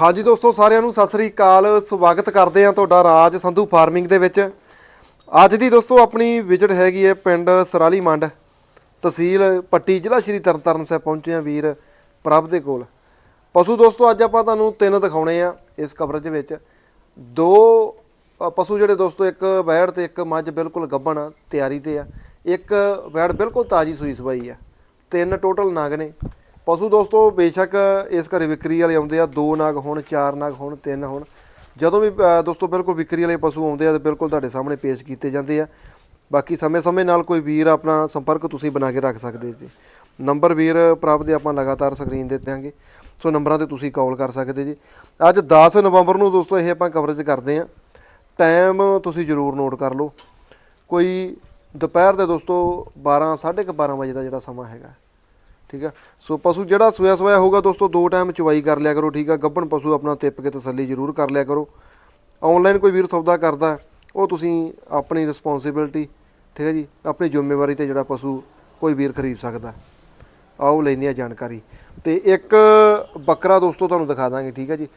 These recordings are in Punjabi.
ਹਾਂਜੀ ਦੋਸਤੋ ਸਾਰਿਆਂ ਨੂੰ ਸਤਿ ਸ੍ਰੀ ਅਕਾਲ। ਸਵਾਗਤ ਕਰਦੇ ਹਾਂ ਤੁਹਾਡਾ ਰਾਜ ਸੰਧੂ ਫਾਰਮਿੰਗ ਦੇ ਵਿੱਚ। ਅੱਜ ਦੀ ਦੋਸਤੋ ਆਪਣੀ ਵਿਜ਼ਿਟ ਹੈਗੀ ਹੈ ਪਿੰਡ ਸਰਾਲੀ ਮੰਡ। ਤਹਿਸੀਲ ਪੱਟੀ ਜ਼ਿਲ੍ਹਾ ਸ਼੍ਰੀ ਤਰਨਤਾਰਨ ਸਾਹਿਬ ਪਹੁੰਚੇ ਹਾਂ ਵੀਰ ਪ੍ਰਭ ਦੇ ਕੋਲ। ਪਸ਼ੂ ਦੋਸਤੋ ਅੱਜ ਆਪਾਂ ਤੁਹਾਨੂੰ ਤਿੰਨ ਦਿਖਾਉਣੇ ਆ ਇਸ ਕਵਰੇਜ ਵਿੱਚ। ਦੋ ਪਸ਼ੂ ਜਿਹੜੇ ਦੋਸਤੋ ਇੱਕ ਵੈੜ ਤੇ ਇੱਕ ਮੱਝ ਬਿਲਕੁਲ ਗੱਭਣ ਆ, ਤਿਆਰੀ ਤੇ ਆ। ਇੱਕ ਵੈੜ ਬਿਲਕੁਲ ਤਾਜੀ ਸੂਈ ਸਵਾਈ ਆ। ਤਿੰਨ ਟੋਟਲ ਨਗ ਨੇ। ਪਸ਼ੂ ਦੋਸਤੋ, ਬੇਸ਼ੱਕ ਇਸ ਘਰੇ ਵਿਕਰੀ ਵਾਲੇ ਆਉਂਦੇ ਆ, ਦੋ ਨਾਗ ਹੋਣ, ਚਾਰ ਨਾਗ ਹੋਣ, ਤਿੰਨ ਹੋਣ। ਜਦੋਂ ਵੀ ਦੋਸਤੋ, ਬਿਲਕੁਲ ਵਿਕਰੀ ਵਾਲੇ ਪਸ਼ੂ ਆਉਂਦੇ ਆ ਤੇ ਬਿਲਕੁਲ ਤੁਹਾਡੇ ਸਾਹਮਣੇ ਪੇਸ਼ ਕੀਤੇ ਜਾਂਦੇ ਆ। ਬਾਕੀ ਸਮੇਂ-ਸਮੇਂ ਨਾਲ ਕੋਈ ਵੀਰ ਆਪਣਾ ਸੰਪਰਕ ਤੁਸੀਂ ਬਣਾ ਕੇ ਰੱਖ ਸਕਦੇ ਜੀ। ਨੰਬਰ ਵੀਰ ਪ੍ਰਾਪਤ ਦੇ ਆਪਾਂ ਲਗਾਤਾਰ ਸਕਰੀਨ ਦੇ ਦਿਆਂਗੇ, ਸੋ ਨੰਬਰਾਂ ਤੇ ਤੁਸੀਂ ਕਾਲ ਕਰ ਸਕਦੇ ਜੀ। ਅੱਜ 10 ਨਵੰਬਰ ਨੂੰ ਦੋਸਤੋ, ਇਹ ਆਪਾਂ ਕਵਰੇਜ ਕਰਦੇ ਆ। ਟਾਈਮ ਤੁਸੀਂ ਜ਼ਰੂਰ ਨੋਟ ਕਰ ਲਓ। ਕੋਈ ਦੁਪਹਿਰ ਦੇ ਦੋਸਤੋ 12 12:30 ਵਜੇ ਦਾ ਜਿਹੜਾ ਸਮਾਂ ਹੈਗਾ। ਠੀਕ ਆ ਸੋ ਪਸ਼ੂ ਜਿਹੜਾ ਸੋਇਆ ਸੋਇਆ ਹੋਊਗਾ ਦੋਸਤੋ, ਦੋ ਟਾਈਮ ਚਵਾਈ ਕਰ ਲਿਆ ਕਰੋ, ਠੀਕ ਆ ਗੱਭਣ ਪਸ਼ੂ ਆਪਣਾ ਤਿੱਪ ਕੇ ਤਸੱਲੀ ਜ਼ਰੂਰ ਕਰ ਲਿਆ ਕਰੋ। ਆਨਲਾਈਨ ਕੋਈ ਵੀਰ ਸੌਦਾ ਕਰਦਾ, ਉਹ ਤੁਸੀਂ ਆਪਣੀ ਰਿਸਪੌਂਸਿਬਿਲਟੀ ਠੀਕ ਹੈ ਜੀ? ਆਪਣੀ ਜ਼ਿੰਮੇਵਾਰੀ ਤੇ ਜਿਹੜਾ ਪਸ਼ੂ ਕੋਈ ਵੀਰ ਖਰੀਦ ਸਕਦਾ। ਆਓ ਲੈਂਦੇ ਆ ਜਾਣਕਾਰੀ। ਤੇ ਇੱਕ ਬੱਕਰਾ ਦੋਸਤੋ ਤੁਹਾਨੂੰ ਦਿਖਾ ਦਾਂਗੇ, ਠੀਕ ਹੈ ਜੀ?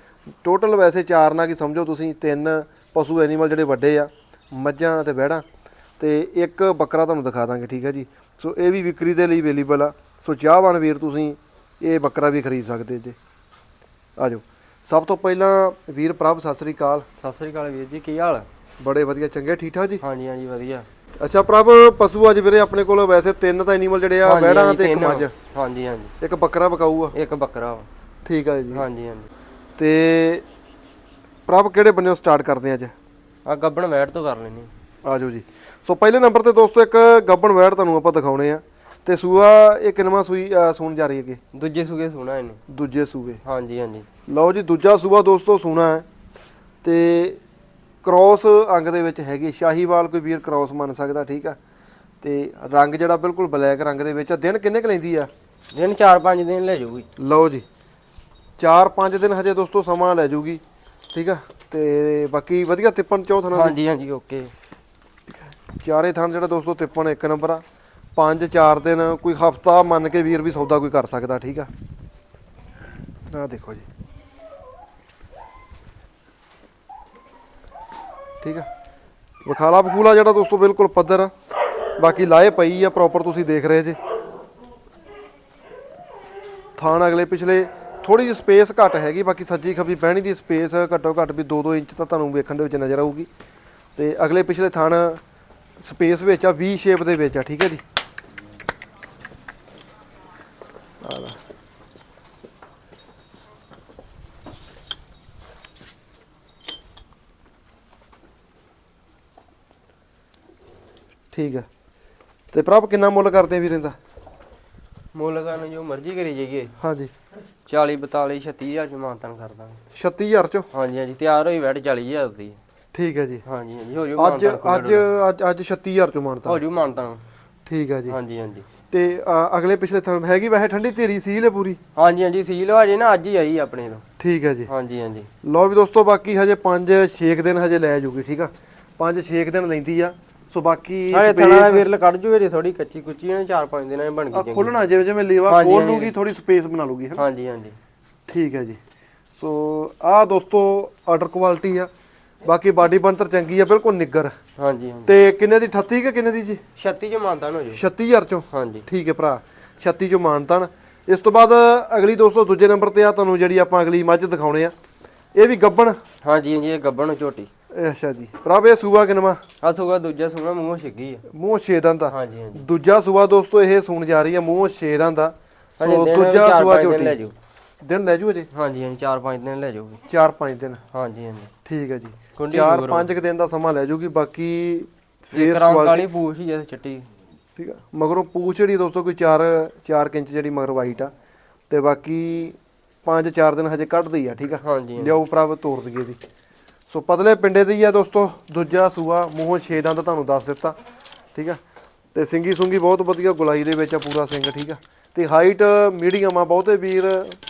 ਟੋਟਲ ਵੈਸੇ ਚਾਰ ਨਾ ਕਿ ਸਮਝੋ ਤੁਸੀਂ, ਤਿੰਨ ਪਸ਼ੂ ਐਨੀਮਲ ਜਿਹੜੇ ਵੱਡੇ ਆ, ਮੱਝਾਂ ਤੇ ਵਹਿੜਾਂ ਤੇ ਇੱਕ ਬੱਕਰਾ ਤੁਹਾਨੂੰ ਦਿਖਾ ਦਾਂਗੇ, ਠੀਕ ਹੈ ਜੀ? ਸੋ ਇਹ ਵੀ ਵਿਕਰੀ ਦੇ ਲਈ ਅਵੇਲੇਬਲ ਆ। ਸੋ ਚਾਹਵਾਨ ਵੀਰ ਤੁਸੀਂ ਇਹ ਬੱਕਰਾ ਵੀ ਖਰੀਦ ਸਕਦੇ ਜੇ। ਆਜੋ। ਸਭ ਤੋਂ ਪਹਿਲਾਂ ਵੀਰ ਪ੍ਰਭ ਸਤਿ ਸ੍ਰੀ ਅਕਾਲ। ਸਤਿ ਸ੍ਰੀ ਅਕਾਲ ਵੀਰ ਜੀ ਕੀ ਹਾਲ? ਬੜੇ ਵਧੀਆ ਚੰਗੇ ਠੀਕ ਠਾਕ ਜੀ? ਹਾਂਜੀ ਹਾਂਜੀ ਵਧੀਆ। ਅੱਛਾ ਪ੍ਰਭ ਪਸ਼ੂ ਅੱਜ ਵੀਰੇ ਆਪਣੇ ਕੋਲ ਵੈਸੇ ਤਿੰਨ ਤਾਂ ਐਨੀਮਲ ਜਿਹੜੇ ਆ ਹਾਂਜੀ, ਤੇ ਇੱਕ। ਮੱਝ। ਹਾਂਜੀ ਹਾਂਜੀ। ਇੱਕ ਬੱਕਰਾ ਬਕਾਊ ਆ ਇੱਕ ਬੱਕਰਾ ਵਾ। ਠੀਕ ਆ ਜੀ। ਹਾਂਜੀ ਹਾਂਜੀ। ਤੇ ਪ੍ਰਭ ਕਿਹੜੇ ਬੰਨਿਓ ਸਟਾਰਟ ਕਰਦੇ ਆ ਅੱਜ? ਆ ਗੱਬਣ ਵੈਟ ਤੋਂ ਕਰ ਲੈਣੀ ਆਜੋ ਜੀ। ਸੋ ਪਹਿਲੇ ਨੰਬਰ ਤੇ ਦੋਸਤੋ ਇੱਕ ਗੱਬਣ ਵੈੜ ਤੁਹਾਨੂੰ ਆਪਾਂ ਦਿਖਾਉਣੇ ਆ। ਤੇ ਸੂਆ ਇਹ ਕਿਨਵਾਂ ਸੂਈ ਅ, ਸੂਣ ਜਾ ਰਹੀ ਹੈਗੀ। ਦੂਜੇ ਸੁਗੇ ਸੁਣਾ ਇਹਨੇ। ਦੂਜੇ ਸੂਏ ਹਾਂਜੀ ਹਾਂਜੀ। ਲਓ ਜੀ ਦੂਜਾ ਸੂਆ ਦੋਸਤੋ ਸੂਣਾ ਹੈ। ਤੇ ਕ੍ਰੋਸ ਅੰਗ ਦੇ ਵਿੱਚ ਹੈਗੀ ਸ਼ਾਹੀਵਾਲ ਕੋਈ ਵੀਰ ਕ੍ਰੋਸ ਮੰਨ ਸਕਦਾ ਠੀਕ ਆ। ਤੇ ਰੰਗ ਜਿਹੜਾ ਬਿਲਕੁਲ ਬਲੈਕ ਰੰਗ ਦੇ ਵਿੱਚ ਆ। ਦਿਨ ਕਿੰਨੇ ਕੁ ਲੈਂਦੀ ਆ? ਦਿਨ 4-5 ਦਿਨ ਲੈ ਜਾਊਗੀ। ਲਓ ਜੀ 4-5 ਦਿਨ ਹਜੇ ਦੋਸਤੋ ਸਮਾਂ ਲੈ ਜੂਗੀ ਠੀਕ ਆ। ਤੇ ਬਾਕੀ ਵਧੀਆ ਤਿੱਪਣ ਚੌਥ ਨਾਲ ਹਾਂਜੀ ਹਾਂਜੀ ਓਕੇ। ਚਾਰੇ ਥਣ ਜਿਹੜਾ ਦੋਸਤੋ ਤਿੱਪਣ ਇੱਕ ਨੰਬਰ ਆ। 5-4 ਦਿਨ ਕੋਈ ਹਫਤਾ ਮੰਨ ਕੇ ਵੀਰ ਵੀ ਸੌਦਾ ਕੋਈ ਕਰ ਸਕਦਾ, ਠੀਕ ਆ? ਆ ਦੇਖੋ ਜੀ। ਠੀਕ ਆ? ਵਿਖਾਲਾ ਬਖੂਲਾ ਜਿਹੜਾ ਦੋਸਤੋ ਬਿਲਕੁਲ ਪੱਧਰ ਆ। ਬਾਕੀ ਲਾਏ ਪਈ ਆ ਪ੍ਰੋਪਰ ਤੁਸੀਂ ਦੇਖ ਰਹੇ ਜੇ। ਥਾਣ ਅਗਲੇ ਪਿਛਲੇ ਥੋੜੀ ਜਿਹੀ ਸਪੇਸ ਘੱਟ ਹੈਗੀ, ਬਾਕੀ ਸੱਜੀ ਖੱਬੀ ਬਹਿਣੀ ਦੀ ਸਪੇਸ ਘੱਟੋ ਘੱਟ ਵੀ 2-2 ਇੰਚ ਤਾਂ ਤੁਹਾਨੂੰ ਵੇਖਣ ਦੇ ਵਿੱਚ ਨਜ਼ਰ ਆਊਗੀ। ਤੇ ਅਗਲੇ ਪਿਛਲੇ ਥਾਣ ਸਪੇਸ ਵਿੱਚ ਆ ਵੀ ਸ਼ੇਪ ਦੇ ਵਿੱਚ ਆ, ਠੀਕ ਹੈ ਜੀ। ਠੀਕ ਹੈ ਤੇ ਪ੍ਰਭ ਕਿੰਨਾ ਮੁੱਲ ਕਰਦੇ ਆ ਵੀਰੇ ਮੁੱਲ ਕਰਨ ਜੋ ਮਰਜ਼ੀ ਕਰੀ ਜਾਈਏ। ਹਾਂਜੀ। 40 42 36000 ਚ ਮਾਨਤਨ ਕਰ ਦਾਂਗੇ। 36000 ਚੋਂ? ਹਾਂਜੀ ਹਾਂਜੀ ਤਿਆਰ ਹੋਈ ਵੈਟ 40000 ਦੀ। ਠੀਕ ਹੈ ਜੀ। ਹਾਂਜੀ ਹਾਂਜੀ ਹੋ ਜੂ ਅੱਜ ਅੱਜ ਅੱਜ ਅੱਜ 36000 ਚੋਂ ਮਾਨਤਾ ਹੋ ਜੂ ਮਾਨਤਨ। ਠੀਕ ਹੈ ਜੀ। ਹਾਂਜੀ ਹਾਂਜੀ। ਤੇ ਅਗਲੇ ਪਿਛਲੇ ਥਣ ਹੈਗੀ ਵੈਸੇ ਠੰਡੀ ਧੀਰੀ ਸੀਲ ਹੈ ਪੂਰੀ? ਹਾਂਜੀ ਹਾਂਜੀ ਸੀਲ ਹੋ ਜੇ ਨਾ ਅੱਜ ਹੀ ਆਈ ਆਪਣੇ ਤੋਂ। ਠੀਕ ਹੈ ਜੀ। ਹਾਂਜੀ ਹਾਂਜੀ। ਲਓ ਵੀ ਦੋਸਤੋ ਬਾਕੀ ਹਜੇ 5-6 ਦਿਨ ਹਜੇ ਲੈ ਜੂਗੀ ਠੀਕ ਆ? 5-6 ਦਿਨ ਲੈਂਦੀ ਆ। ਸੋ ਬਾਕੀ ਹਾਂ ਥਣਾ ਦਾ ਵਿਰਲ ਕੱਢ ਜੂਗੇ ਜੇ ਥੋੜੀ ਕੱਚੀ ਕੁੱਚੀ ਨੇ 4-5 ਦਿਨਾਂ ਚ ਬਣ ਗਈ ਚੰਗੀ। ਖੋਲਣਾ ਜਿਵੇਂ ਜਿਵੇਂ ਲੀਵਾ ਖੋਲ। ਲੂਗੀ ਥੋੜੀ ਸਪੇਸ ਬਣਾ ਲੂਗੀ ਹਨਾ? ਹਾਂਜੀ ਹਾਂਜੀ। ਠੀਕ ਹੈ ਜੀ। ਸੋ ਆਹ ਦੋਸਤੋ ਆਰਡਰ ਕੁਆਲਿਟੀ ਆ। ਬਾਕੀ ਬਾਡੀ ਬਣਤਰ ਚੰਗੀ ਆ ਬਿਲਕੁਲ ਨਿੱਗਰ ਹਾਂਜੀ ਹਾਂਜੀ। ਤੇ ਕਿੰਨੇ ਦੀ 38 ਕਿ ਕਿੰਨੇ ਦੀ ਜੀ? 36 ਚ ਮਾਨਤਨ ਹੋ ਜੂ 36000 ਚੋਂ? ਹਾਂਜੀ। ਠੀਕ ਹੈ ਭਰਾ 36 ਚੋਂ ਮਾਨਤਨ। ਇਸ ਤੋਂ ਬਾਅਦ ਅਗਲੀ ਦੋਸਤੋ ਦੂਜੇ ਨੰਬਰ ਤੇ ਆ ਤੁਹਾਨੂੰ ਜਿਹੜੀ ਆਪਾਂ ਅਗਲੀ ਮੱਝ ਦਿਖਾਉਣੇ ਆ। ਇਹ ਵੀ ਗੱਬਣ। ਹਾਂਜੀ ਹਾਂਜੀ ਇਹ ਗੱਬਣ ਝੋਟੀ। ਅੱਛਾ ਜੀ। ਭਰਾ ਇਹ ਸੂਆ ਕਿਨਵਾ ਆ ਸੁਗਾ ਦੂਜਾ ਸੁਗਾ ਮੂੰਹ ਛਿੱਗੀ ਆ। ਮੂੰਹ ਛੇਦਾਂ ਦਾ ਹਾਂਜੀ ਹਾਂਜੀ। ਦੂਜਾ ਸੂਆ ਦੋਸਤੋ ਇਹ ਸੂਣ ਜਾ ਰਹੀ ਹੈ ਮੂੰਹ ਛੇਦਾਂ ਦਾ ਹਜੇ ਸੋ ਦਿਨ ਦੂਜਾ ਚਾਰ ਸੂਆ ਪੰਜ ਦਿਨ ਲੈ ਝੋਟੀ ਜਾਊ ਦਿਨ ਲੈ ਜੂ ਅਜੇ ਹਾਂਜੀ ਹਾਂਜੀ 4-5 ਦਿਨ ਲੈ ਜਾਊਗੀ 4-5 ਦਿਨ। ਹਾਂਜੀ ਹਾਂਜੀ। ਠੀਕ ਹੈ ਜੀ। ਕੁੰਡੀ 4-5 ਦਿਨ ਦਾ ਸਮਾਂ ਲੈ ਜੂਗੀ ਬਾਕੀ ਫੇਸ ਕਾਲੀ ਪੂਛ ਹੀ ਆ ਚਿੱਟੀ। ਠੀਕ ਆ। ਮਗਰੋਂ ਪੂਛ ਜਿਹੜੀ ਦੋਸਤੋ ਕੋਈ 4 4 ਇੰਚ ਜਿਹੜੀ ਮਗਰ ਵਾਈਟ ਆ। ਤੇ ਬਾਕੀ 5-4 ਦਿਨ ਹਜੇ ਕੱਢਦੀ ਆ ਠੀਕ ਆ। ਹਾਂਜੀ ਲਿਆਓ ਭਰਾਵ ਤੋੜ ਦਈਏ ਦੀ ਸੋ ਪਤਲੇ ਪਿੰਡੇ ਦੀ ਆ ਦੋਸਤੋ ਦੂਜਾ ਸੂਆ ਮੂੰਹੋਂ ਛੇ ਦੰਦ ਤੁਹਾਨੂੰ ਦੱਸ ਦਿੱਤਾ ਠੀਕ ਆ? ਤੇ ਸਿੰਗੀ ਸੁੰਗੀ ਬਹੁਤ ਵਧੀਆ ਗੁਲਾਈ ਦੇ ਵਿੱਚ ਆ ਪੂਰਾ ਸਿੰਘ ਠੀਕ ਆ? ਤੇ ਹਾਈਟ ਮੀਡੀਅਮ ਆ ਬਹੁਤੇ ਵੀਰ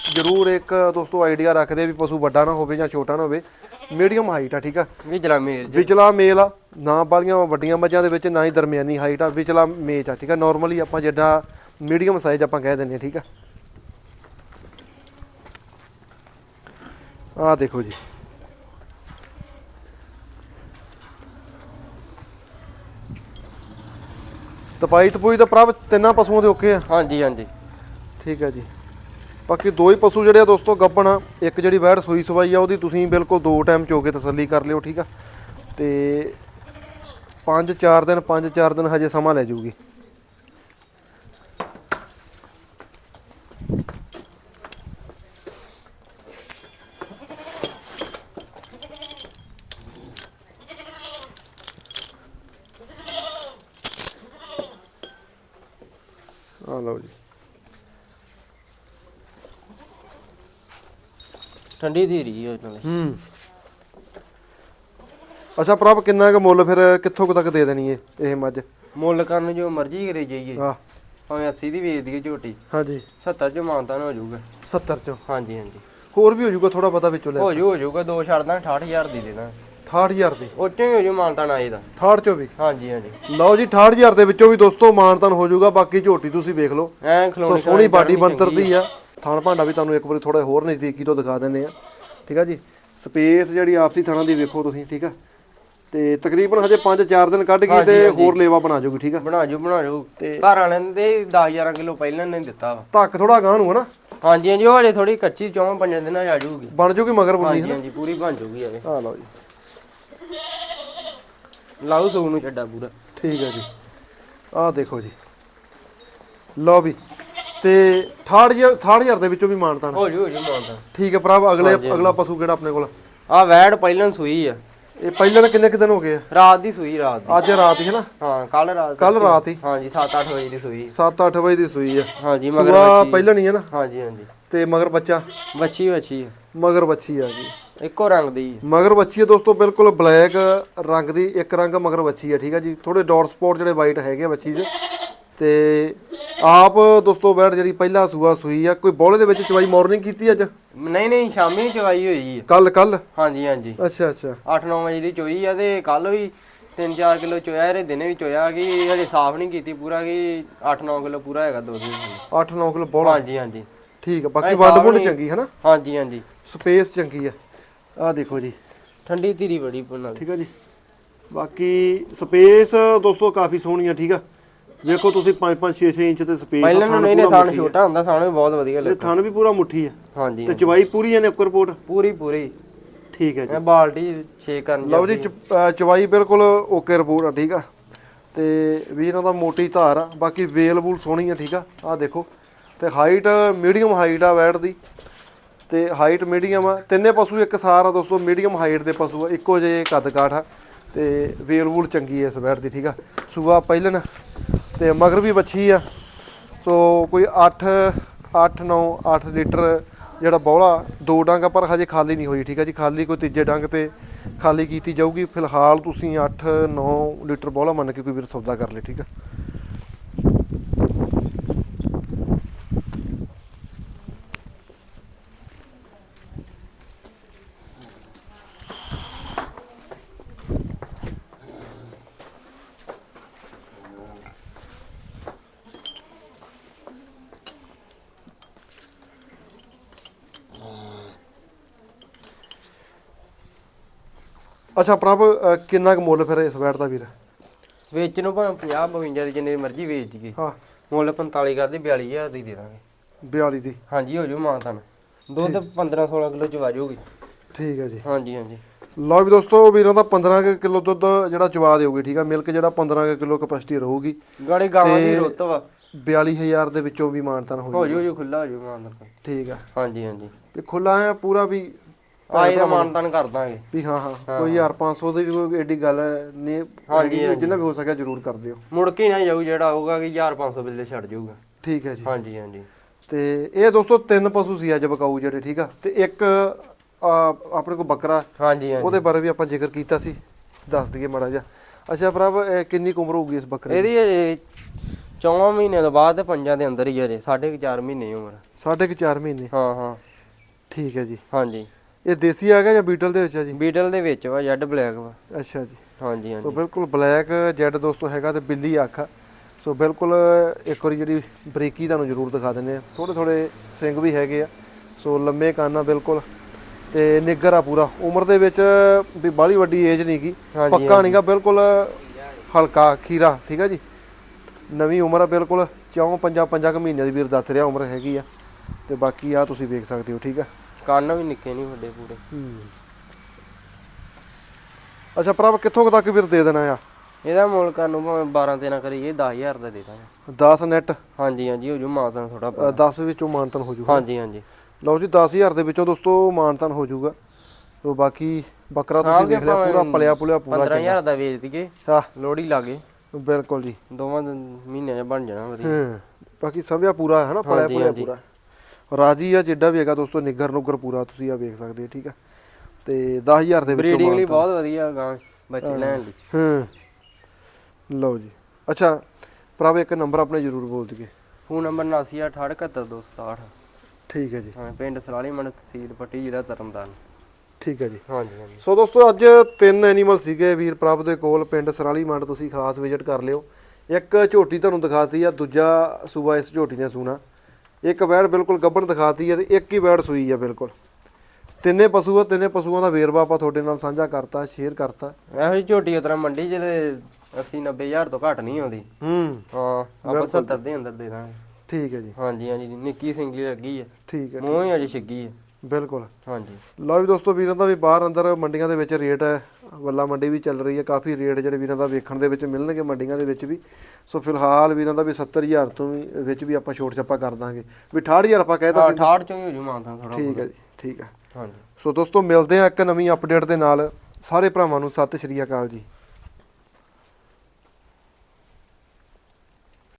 ਜ਼ਰੂਰ ਇੱਕ ਦੋਸਤੋ ਆਈਡੀਆ ਰੱਖਦੇ ਵੀ ਪਸ਼ੂ ਵੱਡਾ ਨਾ ਹੋਵੇ ਜਾਂ ਛੋਟਾ ਨਾ ਹੋਵੇ। ਮੀਡੀਅਮ ਹਾਈਟ ਆ ਠੀਕ ਆ? ਵੀ ਜਲਾ ਮੇਰ ਜੀ। ਵਿਚਲਾ ਮੇਲ ਆ ਨਾ ਬਾਲੀਆਂ ਵੱਡੀਆਂ ਮੱਝਾਂ ਦੇ ਵਿੱਚ ਨਾ ਹੀ ਦਰਮਿਆਨੀ ਹਾਈਟ ਆ ਵਿਚਲਾ ਮੇਚ ਆ ਠੀਕ ਆ? ਨਾਰਮਲੀ ਆਪਾਂ ਜਿਹੜਾ ਮੀਡੀਅਮ ਸਾਈਜ਼ ਆਪਾਂ ਕਹਿ ਦਿੰਦੇ ਆ ਠੀਕ ਆ? ਆਹ ਦੇਖੋ ਜੀ। ਤਪਾਈ ਤਪੂਈ ਤਾਂ ਪ੍ਰਭ ਤਿੰਨਾਂ ਪਸ਼ੂਆਂ ਦੇ ਓਕੇ ਆ। ਹਾਂਜੀ ਹਾਂਜੀ। ਠੀਕ ਹੈ ਜੀ। ਬਾਕੀ ਦੋ ਹੀ ਪਸ਼ੂ ਜਿਹੜੇ ਆ ਦੋਸਤੋ ਗੱਬਣ ਆ। ਇੱਕ ਜਿਹੜੀ ਵੈੜ ਸੂਈ ਸਵਾਈ ਆ ਉਹਦੀ ਤੁਸੀਂ ਬਿਲਕੁਲ ਦੋ ਟਾਈਮ ਚੋ ਕੇ ਤਸੱਲੀ ਕਰ ਲਿਓ ਠੀਕ ਆ। ਤੇ 5-4 ਦਿਨ 5-4 ਦਿਨ ਹਜੇ ਸਮਾਂ ਲੈ ਜਾਊਗੀ ਆ ਲਓ ਜੀ। ਠੰਡੀ ਧੀਰੀ ਹੈ ਨਾਲੇ ਹੂੰ। ਅੱਛਾ ਪ੍ਰਭ ਕਿੰਨਾ ਕੁ ਮੁੱਲ ਫਿਰ ਕਿੱਥੋਂ ਕੁ ਤੱਕ ਦੇ ਦੇਣੀ ਏ ਇਹ ਮੱਝ? ਮੁੱਲ ਕਰਨ ਜੋ ਮਰਜ਼ੀ ਕਰੇ ਜਾਈਏ। ਆਹ। ਭਾਵੇਂ 80 ਦੀ ਵੇਚ ਦਈਏ ਝੋਟੀ। ਹਾਂਜੀ। 70 ਚ ਮਾਨਤਾਨ ਹੋ ਜਾਊਗਾ। 70 ਚੋਂ? ਹਾਂਜੀ ਹਾਂਜੀ। ਹੋਰ ਵੀ ਹੋ ਜਾਊਗਾ ਥੋੜਾ ਪਤਾ ਵਿੱਚੋਂ ਲੈ ਹੋ ਜੂ ਹੋ ਜਾਊਗਾ ਦੋ ਛੱਡਦਾ 68000 ਦੀ ਦੇਣਾ 68000 ਦੀ। ਉਹ ਚੋਂ ਹੀ ਹੋ ਜੂ ਮਾਨਤਾਨ ਆਏ ਦਾ 68 ਚੋਂ ਵੀ। ਹਾਂਜੀ ਹਾਂਜੀ। ਲਓ ਜੀ 68000 ਦੇ ਵਿੱਚੋਂ ਵੀ ਦੋਸਤੋ ਮਾਨਤਨ ਹੋ ਜਾਊਗਾ ਬਾਕੀ ਝੋਟੀ ਤੁਸੀਂ ਵੇਖ ਲਓ। ਐ ਸੋ ਖਲੋਣੀ ਸੋਹਣੀ ਬਾਡੀ ਬੰਤਰ ਦੀ ਆ। ਥਣ ਭਾਂਡਾ ਵੀ ਤੁਹਾਨੂੰ ਇੱਕ ਵਾਰੀ ਥੋੜਾ ਹੋਰ ਨਜ਼ਦੀਕੀ ਤੋਂ ਦਿਖਾ ਦਿੰਨੇ ਆ। ਠੀਕ ਆ ਜੀ? ਸਪੇਸ ਜਿਹੜੀ ਆਪਸੀ ਥਣਾਂ ਦੀ ਵੇਖੋ ਤੁਸੀਂ ਠੀਕ ਆ? ਤੇ ਤਕਰੀਬਨ ਹਜੇ 5-4 ਦਿਨ ਕੱਢ ਗਈ ਤੇ ਹੋਰ ਲੇਵਾ ਬਣਾ ਜਾਊਗੀ ਠੀਕ ਆ? ਬਣਾ ਜੂ ਬਣਾ ਜੂ ਘਰ ਵਾਲਿਆਂ ਨੇ ਤੇ 10000 ਕਿਲੋ ਪਹਿਲਾਂ ਨੇ ਦਿੱਤਾ ਵਾ। ਧੱਕ ਥੋੜਾ ਗਾਂ ਨੂੰ ਹਨਾ ਹਾਂਜੀ ਹਾਂਜੀ ਉਹ ਹਜੇ ਥੋੜੀ ਕੱਚੀ ਚੌਂ ਪੰਜਾਂ ਦਿਨਾਂ ਚ ਆ ਜਾਊਗੀ। ਬਣ ਜਾਊਗੀ ਮਗਰ ਬੰਦੀ ਹਾਂਜੀ ਹਾਂਜੀ ਪੂਰੀ ਬਣ ਜੂਗੀ ਐਵੇਂ ਆ ਲਓ ਜੀ। ਲਾਉ ਸੂ ਨੂੰ ਛੱਡਾ ਪੂਰਾ ਠੀਕ ਹੈ ਜੀ। ਆਹ ਦੇਖੋ ਜੀ। ਲਓ ਵੀ। ਤੇ 68000 68000 ਦੇ ਵਿੱਚੋਂ ਵੀ ਮਾਨਤਾਨ ਹੋ ਜੂ ਹੋ ਜੂ ਮਾਨਤਾਨ ਠੀਕ ਹੈ ਭਰਾ ਅਗਲੇ ਅਗਲਾ ਪਸ਼ੂ ਕਿਹੜਾ ਆਪਣੇ ਕੋਲ? ਆ ਵੈੜ ਪਹਿਲਾਂ ਸੂਈ ਆ। ਇਹ ਪਹਿਲਾਂ ਕਿੰਨੇ ਕੁ ਦਿਨ ਹੋ ਗਏ ਆ? ਰਾਤ ਦੀ ਸੂਈ ਰਾਤ ਦੀ। ਅੱਜ ਰਾਤ ਹੀ ਹੈ ਨਾ? ਹਾਂ ਕੱਲ ਰਾਤ ਕੱਲ ਰਾਤ ਹੀ। ਹਾਂਜੀ 7-8 ਵਜੇ ਦੀ ਸੂਈ। 7-8 ਵਜੇ ਦੀ ਸੂਈ ਆ। ਹਾਂਜੀ ਮਗਰ ਬੱਚੀ। ਪਹਿਲਾਂ ਨਹੀਂ ਹੈ ਨਾ? ਹਾਂਜੀ ਹਾਂਜੀ। ਤੇ ਮਗਰ ਬੱਚਾ? ਬੱਚੀ ਬੱਚੀ। ਮਗਰ ਬੱਚੀ ਆ ਜੀ। ਇੱਕੋ ਰੰਗ ਦੀ। ਆ। ਮਗਰ ਬੱਚੀ ਹੈ ਦੋਸਤੋ ਬਿਲਕੁਲ ਬਲੈਕ ਰੰਗ ਦੀ ਇੱਕ ਰੰਗ ਮਗਰ ਬੱਚੀ ਹੈ ਠੀਕ ਹੈ ਜੀ? ਥੋੜੇ ਡਾਟ ਸਪੌਟ ਜਿਹੜੇ ਵਾਈਟ ਹੈਗੇ ਆ ਬੱਚੀ ਦੇ। ਤੇ ਆਪ ਦੋਸਤੋ ਬੈਠ ਜਿਹੜੀ ਪਹਿਲਾ ਸੂਆ ਸੂਈ ਆ ਕੋਈ ਬੋਲੇ ਦੇ ਵਿੱਚ ਚਵਾਈ ਮਾਰਨਿੰਗ ਕੀਤੀ ਅੱਜ? ਨਹੀਂ ਨਹੀਂ ਸ਼ਾਮੀ ਚਵਾਈ ਹੋਈ ਆ ਕੱਲ ਕੱਲ? ਹਾਂਜੀ ਹਾਂਜੀ। ਅੱਛਾ ਅੱਛਾ। 8-9 ਵਜੇ ਦੀ ਚੋਈ ਆ ਤੇ ਕੱਲ ਵੀ 3-4 ਕਿਲੋ ਚੋਇਆ ਇਹਦੇ ਦਿਨੇ ਵੀ ਚੋਇਆ ਕਿ ਹਜੇ ਸਾਫ਼ ਨਹੀਂ ਕੀਤੀ ਪੂਰਾ ਕਿ 8-9 ਕਿਲੋ ਪੂਰਾ ਹੈਗਾ ਦੋ ਦਿਨ 8-9 ਕਿਲੋ ਬੋਲਾ? ਹਾਂਜੀ ਹਾਂਜੀ। ਠੀਕ ਹੈ ਬਾਕੀ ਵੰਡ ਵੁੰਡ ਚੰਗੀ ਹੈ ਨਾ? ਹਾਂਜੀ ਹਾਂਜੀ। ਸਪੇਸ ਚੰਗੀ ਆ। ਆਹ ਦੇਖੋ ਜੀ। ਠੰਡੀ ਧੀਰੀ ਬੜੀ ਨਾਲ ਠੀਕ ਆ ਜੀ। ਬਾਕੀ ਸਪੇਸ ਦੋਸਤੋ ਕਾਫੀ ਸੋਹਣੀ ਆ ਠੀਕ ਆ। ਵੇਖੋ ਤੁਸੀਂ 5 5 6 6 ਇੰਚ ਤੇ ਸਪੇਸ ਪਹਿਲਾਂ ਨੂੰ ਨਹੀਂ ਨੇ ਥਣ ਛੋਟਾ ਹੁੰਦਾ ਥਣ ਵੀ ਬਹੁਤ ਵਧੀਆ ਲੱਗਦਾ। ਥਣ ਵੀ ਪੂਰਾ ਮੁੱਠੀ ਆ। ਹਾਂਜੀ ਤੇ ਚਵਾਈ ਪੂਰੀ ਆ ਨੇ ਉੱਕਰ ਰਿਪੋਰਟ ਪੂਰੀ ਪੂਰੀ। ਠੀਕ ਹੈ ਜੀ। ਬਾਲਟੀ ਛੇ ਕਰਨ ਲਓ ਜੀ ਚਵਾਈ ਬਿਲਕੁਲ ਓਕੇ ਰਿਪੋਰਟ ਆ ਠੀਕ ਆ। ਤੇ ਵੀ ਇਹਨਾਂ ਦਾ ਮੋਟੀ ਧਾਰ ਆ ਬਾਕੀ ਵੇਲ ਵੂਲ ਸੋਹਣੀ ਆ ਠੀਕ ਆ। ਆਹ ਦੇਖੋ। ਤੇ ਹਾਈਟ ਮੀਡੀਅਮ ਹਾਈਟ ਆ ਵੈਟ ਦੀ। ਤੇ ਹਾਈਟ ਮੀਡੀਅਮ ਆ। ਤਿੰਨੇ ਪਸ਼ੂ ਇੱਕ ਸਾਰ ਆ ਦੋਸਤੋ ਮੀਡੀਅਮ ਹਾਈਟ ਦੇ ਪਸ਼ੂ ਆ। ਇੱਕੋ ਜਿਹੇ ਕੱਦ ਕਾਠ ਆ ਤੇ ਵੇਲ ਵੂਲ ਚੰਗੀ ਐ ਇਸ ਬੈਠ ਦੀ, ਠੀਕ ਆ? ਸੂਆ ਪਹਿਲਣ ਤੇ ਮਗਰ ਵੀ ਬੱਚੀ ਆ। ਸੋ ਕੋਈ 8 8 9 8 ਲੀਟਰ ਜਿਹੜਾ ਬੌਲਾ, ਦੋ ਡੰਗ ਆ, ਪਰ ਹਜੇ ਖਾਲੀ ਨਹੀਂ ਹੋਈ, ਠੀਕ ਆ ਜੀ? ਖਾਲੀ ਕੋਈ ਤੀਜੇ ਡੰਗ ਤੇ ਖਾਲੀ ਕੀਤੀ ਜਾਊਗੀ। ਫਿਲਹਾਲ ਤੁਸੀਂ 8 9 ਲੀਟਰ ਬੌਲਾ ਮੰਨ ਕੇ ਕੋਈ ਵੀਰ ਸੌਦਾ ਕਰ ਲੈ, ਠੀਕ ਆ? ਅੱਛਾ ਪ੍ਰਭ ਕਿੰਨਾ ਕੁ ਮੁੱਲ ਫਿਰ ਇਸ ਵੈਟ ਦਾ ਵੀਰ? ਵੇਚਣ ਨੂੰ ਭਾਵੇਂ 50 52 ਦੀ ਜਿੰਨੀ ਮਰਜ਼ੀ ਵੇਚ ਜੀਏ ਹਾਂ। ਮੁੱਲ 45 ਕਰਦੇ 42000 ਦੀ ਦੇ ਦਾਂਗੇ। 42 ਦੀ। ਹਾਂਜੀ ਹੋ ਜੂ ਮਾਂ ਤਨ ਦੁੱਧ 15 16 ਕਿਲੋ ਚ ਵਾਜੂਗੀ ਠੀਕ ਹੈ ਜੀ। ਹਾਂਜੀ ਹਾਂਜੀ। ਲਓ ਵੀ ਦੋਸਤੋ ਵੀਰਾਂ ਦਾ 15 ਕਿਲੋ ਦੁੱਧ ਜਿਹੜਾ ਚਵਾ ਦੇਊਗੀ ਠੀਕ ਆ? ਮਿਲਕ ਜਿਹੜਾ 15 ਕਿਲੋ ਕਪੈਸਿਟੀ ਰਹੂਗੀ। ਗਾੜੀ ਗਾਵਾਂ ਦੀ ਰੁੱਤ ਵਾ। 42000 ਦੇ ਵਿੱਚੋਂ ਵੀ ਮਾਨਤਨ ਹੋ ਜੂ ਹੋ ਜੂ ਖੁੱਲਾ ਹੋ ਜੂ ਮਾਂ ਠੀਕ ਆ। ਹਾਂਜੀ ਹਾਂਜੀ। ਤੇ ਖੁੱਲਾ ਹੈ ਪੂਰਾ ਵੀ ਆਈ ਦਾ ਮਾਨ ਤਨ ਕਰ ਦਾਂਗੇ ਵੀ ਹਾਂ ਹਾਂ ਕੋਈ 1500 ਦੀ ਵੀ ਕੋਈ ਐਡੀ ਗੱਲ ਨਹੀਂ ਹਾਂਜੀ, ਜਿੰਨਾ ਵੀ ਹੋ ਸਕਿਆ ਜ਼ਰੂਰ ਕਰ ਦਿਓ। ਮੁੜ ਕੇ ਨਾ ਜਾਊ ਜਿਹੜਾ ਹੋਊਗਾ ਕਿ 1500 ਬਿੱਲੇ ਛੱਡ ਜਾਊਗਾ। ਠੀਕ ਹੈ ਜੀ। ਹਾਂਜੀ ਹਾਂਜੀ। ਤੇ ਇਹ ਦੋਸਤੋ ਤਿੰਨ ਪਸ਼ੂ ਸੀ ਅੱਜ ਬਕਾਊ ਜਿਹੜੇ ਠੀਕ ਆ? ਤੇ ਇੱਕ ਆਪਣੇ ਕੋਲ ਬੱਕਰਾ। ਹਾਂਜੀ ਹਾਂਜੀ। ਉਹਦੇ ਬਾਰੇ ਵੀ ਆਪਾਂ ਜ਼ਿਕਰ ਕੀਤਾ ਸੀ। ਦੱਸ ਦਈਏ ਮਾੜਾ ਜਿਹਾ। ਅੱਛਾ ਇਹ ਕਿੰਨੀ ਉਮਰ ਹੋਊਗੀ ਇਸ ਬੱਕਰੇ ਦੀ? ਇਹਦੀ ਅਜੇ ਚੌਵਾਂ ਮਹੀਨੇ ਤੋਂ ਬਾਅਦ ਤੇ ਪੰਜਾਂ ਦੇ ਅੰਦਰ ਹੀ ਸਾਢੇ ਕੁ ਚਾਰ ਮਹੀਨੇ ਦੀ ਉਮਰ ਸਾਢੇ ਕੁ 4 ਮਹੀਨੇ। ਹਾਂ ਹਾਂ। ਠੀਕ ਹੈ ਜੀ। ਹਾਂਜੀ। ਇਹ ਦੇਸੀ ਆ ਗਿਆ ਜਾਂ ਬੀਟਲ ਦੇ ਵਿੱਚ ਆ ਜੀ? ਬੀਟਲ ਦੇ ਵਿੱਚ ਵਾ ਜੈਡ ਬਲੈਕ ਵਾ। ਅੱਛਾ ਜੀ। ਹਾਂਜੀ ਸੋ ਹਾਂਜੀ ਬਿਲਕੁਲ ਬਲੈਕ ਜੈਡ ਦੋਸਤੋ ਹੈਗਾ ਤੇ ਬਿੱਲੀ ਅੱਖ ਆ। ਸੋ ਬਿਲਕੁਲ ਇੱਕ ਵਾਰੀ ਜਿਹੜੀ ਬਰੀਕੀ ਤੁਹਾਨੂੰ ਜ਼ਰੂਰ ਦਿਖਾ ਦਿੰਦੇ ਆ। ਥੋੜੇ ਥੋੜੇ ਸਿੰਗ ਵੀ ਹੈਗੇ ਆ। ਸੋ ਲੰਮੇ ਕੰਨ ਆ ਬਿਲਕੁਲ ਤੇ ਨਿੱਗਰ ਆ ਪੂਰਾ। ਉਮਰ ਦੇ ਵਿੱਚ ਵੀ ਬਾਹਲੀ ਵੱਡੀ ਏਜ ਨਹੀਂ ਗੀ ਹਾਂਜੀ, ਪੱਕਾ ਨਹੀਂਗਾ ਬਿਲਕੁਲ ਹਲਕਾ ਖੀਰਾ ਠੀਕ ਆ ਜੀ? ਨਵੀਂ ਉਮਰ ਆ ਬਿਲਕੁਲ ਚੌਂ ਪੰਜਾਂ ਪੰਜਾਂ ਕੁ ਮਹੀਨਿਆਂ ਦੀ ਵੀਰ ਦੱਸ ਰਿਹਾ ਉਮਰ ਹੈਗੀ ਆ। ਤੇ ਬਾਕੀ ਆ ਤੁਸੀਂ ਵੇਖ ਸਕਦੇ ਹੋ ਠੀਕ ਆ? ਕੰਨ ਵੀ ਨਿੱਕੇ ਨਹੀਂ ਵੱਡੇ ਪੂਰੇ। ਅੱਛਾ ਭਰਾ ਕਿੱਥੋਂ ਕੁ ਤੱਕ ਵੀਰ ਦੇ ਦੇਣਾ ਆ? ਇਹਦਾ ਮੁੱਲ ਕਰਨ ਨੂੰ ਭਾਵੇਂ 12 13 ਕਰੀਏ 10000 ਦਾ ਦੇ ਦਾਂਗੇ। 10 ਨੈਟ ਹਾਂਜੀ ਹਾਂਜੀ ਹੋ ਜੂ ਮਾਤਾ ਥੋੜਾ 10 ਵਿੱਚੋਂ ਮਾਨਤਨ ਹੋ ਜਾਊਗਾ ਹਾਂਜੀ ਹਾਂਜੀ। ਲਓ ਜੀ 10000 ਦੇ ਵਿੱਚੋਂ ਦੋਸਤੋ ਮਾਨਤਨ ਹੋ ਜਾਊਗਾ ਤੋ ਬਾਕੀ ਬੱਕਰਾ ਤੁਸੀਂ ਦੇਖ ਲਿਆ ਪੂਰਾ ਪਲਿਆ ਪੁਲਿਆ ਪੂਰਾ 15000 ਦਾ ਵੇਚ ਦਈਏ ਹਾਂ। ਲੋੜੀ ਲਾਗੇ ਬਿਲਕੁਲ ਜੀ। ਦੋਵਾਂ ਦਿਨ- ਮਹੀਨਿਆਂ 'ਚ ਬਣ ਜਾਣਾ ਵਧੀਆ। ਹਾਂ। ਬਾਕੀ ਸਮਝਿਆ ਪੂਰਾ ਹੈ ਨਾ ਪਲਿਆ ਪੁਲਿਆ ਹਾਂਜੀ। ਪੂਰਾ। ਰਾਜੀ ਆ ਜਿੱਡਾ ਵੀ ਹੈਗਾ ਦੋਸਤੋ ਨਿੱਗਰ ਨੁੱਗਰ ਪੂਰਾ ਤੁਸੀਂ ਆ ਵੇਖ ਸਕਦੇ ਹੋ ਠੀਕ ਆ? ਤੇ 10000 ਦੇ ਵਿੱਚੋਂ ਬਰੀਡਿੰਗ ਲਈ ਮਾਨਤਾਨ। ਬਹੁਤ ਵਧੀਆ ਗਾਂ ਬੱਚੇ ਲੈਣ ਲਈ। ਹਾਂ। ਲਓ ਜੀ। ਅੱਛਾ ਭਰਾਵਾ ਇੱਕ ਨੰਬਰ ਆਪਣੇ ਜ਼ਰੂਰ ਬੋਲ ਦਈਏ। ਫੋਨ ਨੰਬਰ 7968772267 ਠੀਕ ਹੈ ਜੀ। ਹਾਂ ਪਿੰਡ ਸਲਾਲੀ ਮੰਡ ਤਹਿਸੀਲ ਪੱਟੀ ਜ਼ਿਲ੍ਹਾ ਤਰਨਤਾਰਨ। ਠੀਕ ਹੈ ਜੀ। ਹਾਂਜੀ ਹਾਂਜੀ। ਸੋ ਦੋਸਤੋ ਅੱਜ ਤਿੰਨ ਐਨੀਮਲ ਸੀਗੇ ਵੀਰ ਪ੍ਰਭ ਦੇ ਕੋਲ ਪਿੰਡ ਸਰਾਲੀ ਮੰਡ ਤੁਸੀਂ ਖਾਸ ਵਿਜ਼ਿਟ ਕਰ ਲਿਓ। ਇੱਕ ਝੋਟੀ ਤੁਹਾਨੂੰ ਦਿਖਾਤੀ ਆ ਦੂਜਾ ਸੂਆ ਇਸ ਝੋਟੀ ਨੇ ਸੂਣਾ। ਇੱਕ ਵੈੜ ਬਿਲਕੁਲ ਗੱਭਣ ਦਿਖਾਤੀ ਆ ਤੇ ਇੱਕ ਹੀ ਵੈੜ ਸੂਈ ਆ ਬਿਲਕੁਲ। ਤਿੰਨੇ ਪਸ਼ੂ ਆ ਤਿੰਨੇ ਪਸ਼ੂਆਂ ਦਾ ਵੇਰਵਾ ਆਪਾਂ ਤੁਹਾਡੇ ਨਾਲ ਸਾਂਝਾ ਕਰਤਾ ਸ਼ੇਅਰ ਕਰਤਾ। ਇਹੋ ਜਿਹੀ ਝੋਟੀ ਉਤਰਾ ਮੰਡੀ ਜਿਹਦੇ 80 90000 ਤੋਂ ਘੱਟ ਨਹੀਂ ਆਉਂਦੀ। ਹੂੰ। ਹਾਂ ਆਪਾਂ 70 ਦੇ ਅੰਦਰ ਦੇ ਦਾਂਗੇ। ਠੀਕ ਹੈ ਜੀ। ਹਾਂਜੀ ਹਾਂਜੀ ਨਿੱਕੀ ਸਿੰਗਲੀ ਲੱਗੀ ਹੈ। ਠੀਕ ਹੈ ਮੂੰਹ ਹੀ। ਅਜੇ ਛਿੱਗੀ ਹੈ। ਬਿਲਕੁਲ। ਹਾਂਜੀ। ਲਓ ਵੀ ਦੋਸਤੋ ਵੀਰਾਂ ਦਾ ਵੀ ਬਾਹਰ ਅੰਦਰ ਮੰਡੀਆਂ ਦੇ ਵਿੱਚ ਰੇਟ ਹੈ। ਵੱਲਾ ਮੰਡੀ ਵੀ ਚੱਲ ਰਹੀ ਹੈ ਕਾਫੀ ਰੇਟ ਜਿਹੜੇ ਵੀਰਾਂ ਦਾ ਵੇਖਣ ਦੇ ਵਿੱਚ ਮਿਲਣਗੇ ਮੰਡੀਆਂ ਦੇ ਵਿੱਚ ਵੀ। ਸੋ ਫਿਲਹਾਲ ਵੀਰਾਂ ਦਾ ਵੀ 70000 ਤੋਂ ਵੀ ਵਿੱਚ ਵੀ ਆਪਾਂ ਛੋਟ ਛੱਪਾ ਕਰ ਦਾਂਗੇ। ਵੀ 68000 ਆਪਾਂ ਕਹਿਤਾ ਸੀ। 68 ਚੋਂ ਹੀ ਹੋ ਜੂ ਮਾਨਤਾ ਥੋੜਾ ਠੀਕ ਹੈ ਜੀ ਠੀਕ ਹੈ। ਹਾਂਜੀ। ਸੋ ਦੋਸਤੋ ਮਿਲਦੇ ਆ ਇੱਕ ਨਵੀਂ ਅਪਡੇਟ ਦੇ ਨਾਲ। ਸਾਰੇ ਭਰਾਵਾਂ ਨੂੰ ਸਤਿ ਸ਼੍ਰੀ ਅਕਾਲ ਜੀ।